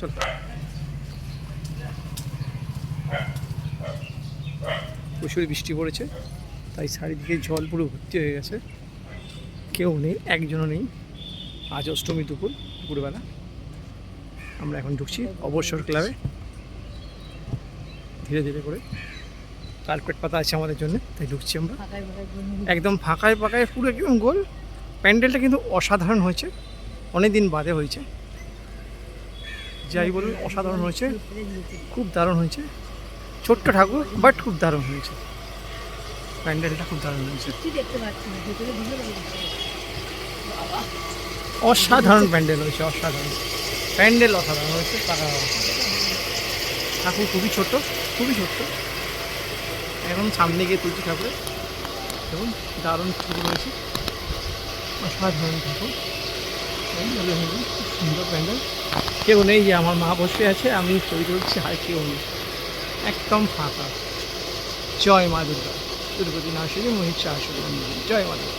চলো। প্রচুর বৃষ্টি পড়েছে তাই চারিদিকে জল পুরো ভর্তি হয়ে গেছে। কেউ নেই একজনও নেই। আজ অষ্টমী দুপুর দুপুরবেলা। আমরা এখন ঢুকছি অবসর ক্লাবে। ধীরে ধীরে করে। কার্পেট পাতা আছে আমাদের জন্য তাই ঢুকছি আমরা। একদম ফাঁকায় ফাঁকায় পুরো একদম গোল। প্যান্ডেলটা কিন্তু অসাধারণ হয়েছে। অনেক দিন বাদে হয়েছে। যাই বলুন অসাধারণ হয়েছে। খুব দারুণ হয়েছে। ছোট্ট ঠাকুর বাট খুব দারুণ হয়েছে। প্যান্ডেলটা খুব দারুণ হয়েছে। অসাধারণ প্যান্ডেল হয়েছে অসাধারণ। প্যান্ডেল অসাধারণ হয়েছে টাকা ঠাকুর খুবই ছোট খুবই ছোট্ট। এখন সামনে গিয়ে তুলছি ঠাকুরে এবং দারুণ ঠাকুর রয়েছে অসাধারণ ঠাকুর। সুন্দর প্যান্ডেল। কেউ নেই যে আমার মা বসে আছে, আমি ছবি তুলছি আর কেউ নেই। একদম ফাঁকা। জয় মা দুর্গা। দুর্গতি নাশিনী মহিষা আসলে জয় মা দুর্গা।